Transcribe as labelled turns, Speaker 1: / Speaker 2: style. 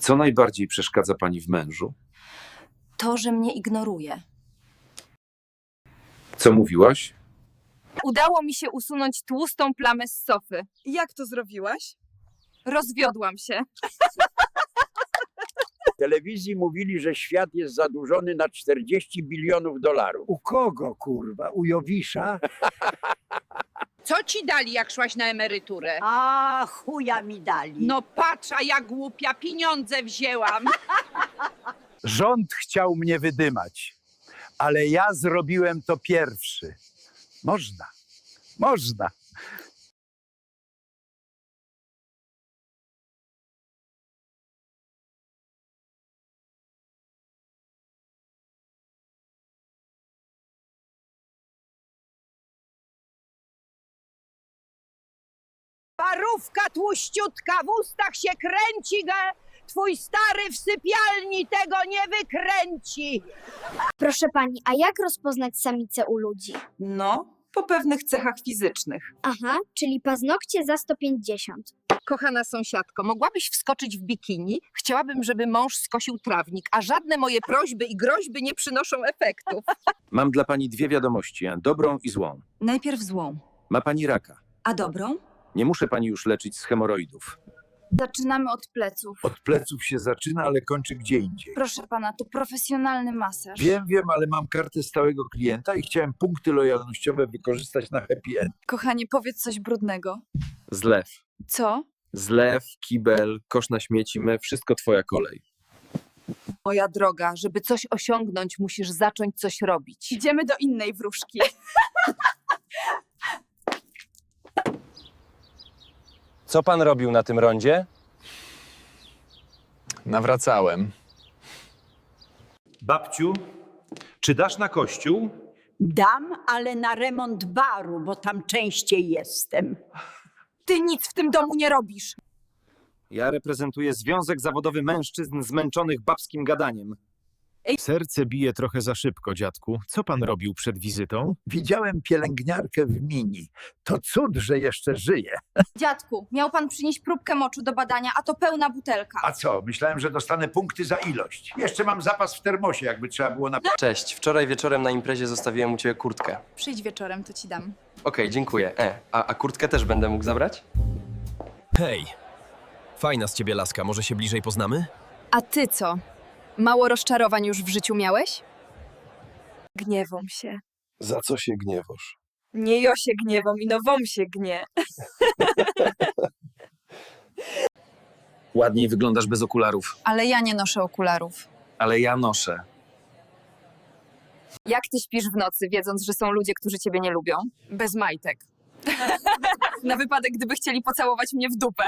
Speaker 1: Co najbardziej przeszkadza pani w mężu?
Speaker 2: To, że mnie ignoruje.
Speaker 1: Co mówiłaś?
Speaker 2: Udało mi się usunąć tłustą plamę z sofy.
Speaker 3: Jak to zrobiłaś?
Speaker 2: Rozwiodłam się.
Speaker 4: W telewizji mówili, że świat jest zadłużony na 40 bilionów dolarów.
Speaker 5: U kogo, kurwa? U Jowisza?
Speaker 6: Co ci dali, jak szłaś na emeryturę?
Speaker 7: A chuja mi dali.
Speaker 6: No patrz, a ja głupia pieniądze wzięłam.
Speaker 5: Rząd chciał mnie wydymać, ale ja zrobiłem to pierwszy. Można, można.
Speaker 6: Parówka tłuściutka w ustach się kręci, ge. Twój stary w sypialni tego nie wykręci.
Speaker 8: Proszę pani, a jak rozpoznać samicę u ludzi?
Speaker 3: No, po pewnych cechach fizycznych.
Speaker 8: Aha, czyli paznokcie za 150.
Speaker 2: Kochana sąsiadko, mogłabyś wskoczyć w bikini? Chciałabym, żeby mąż skosił trawnik, a żadne moje prośby i groźby nie przynoszą efektów.
Speaker 1: Mam dla pani dwie wiadomości, dobrą i złą.
Speaker 3: Najpierw złą.
Speaker 1: Ma pani raka.
Speaker 3: A dobrą?
Speaker 1: Nie muszę pani już leczyć z hemoroidów.
Speaker 9: Zaczynamy od pleców.
Speaker 5: Od pleców się zaczyna, ale kończy gdzie indziej.
Speaker 9: Proszę pana, to profesjonalny masaż.
Speaker 5: Wiem, wiem, ale mam kartę stałego klienta i chciałem punkty lojalnościowe wykorzystać na happy end.
Speaker 9: Kochanie, powiedz coś brudnego.
Speaker 1: Zlew.
Speaker 9: Co?
Speaker 1: Zlew, kibel, kosz na śmieci, me, wszystko twoja kolej.
Speaker 2: Moja droga, żeby coś osiągnąć, musisz zacząć coś robić.
Speaker 9: Idziemy do innej wróżki.
Speaker 10: Co pan robił na tym rondzie?
Speaker 11: Nawracałem.
Speaker 12: Babciu, czy dasz na kościół?
Speaker 7: Dam, ale na remont baru, bo tam częściej jestem.
Speaker 2: Ty nic w tym domu nie robisz.
Speaker 10: Ja reprezentuję Związek Zawodowy Mężczyzn Zmęczonych Babskim Gadaniem.
Speaker 11: Serce bije trochę za szybko, dziadku. Co pan robił przed wizytą?
Speaker 5: Widziałem pielęgniarkę w mini. To cud, że jeszcze żyje.
Speaker 9: Dziadku, miał pan przynieść próbkę moczu do badania, a to pełna butelka.
Speaker 5: A co? Myślałem, że dostanę punkty za ilość. Jeszcze mam zapas w termosie, jakby trzeba było na...
Speaker 10: Cześć, wczoraj wieczorem na imprezie zostawiłem u ciebie kurtkę.
Speaker 9: Przyjdź wieczorem, to ci dam.
Speaker 10: Okej, dziękuję. E, a, a kurtkę też będę mógł zabrać?
Speaker 11: Hej! Fajna z ciebie laska, może się bliżej poznamy?
Speaker 9: A ty co? Mało rozczarowań już w życiu miałeś? Gniewam się.
Speaker 11: Za co się gniewasz?
Speaker 9: Nie jo się gniewam i nową się gnie.
Speaker 10: Ładniej wyglądasz bez okularów,
Speaker 9: Ale ja nie noszę okularów.
Speaker 10: ale ja noszę.
Speaker 2: Jak ty śpisz w nocy, wiedząc, że są ludzie, którzy ciebie nie lubią? Bez majtek. Na wypadek, gdyby chcieli pocałować mnie w dupę.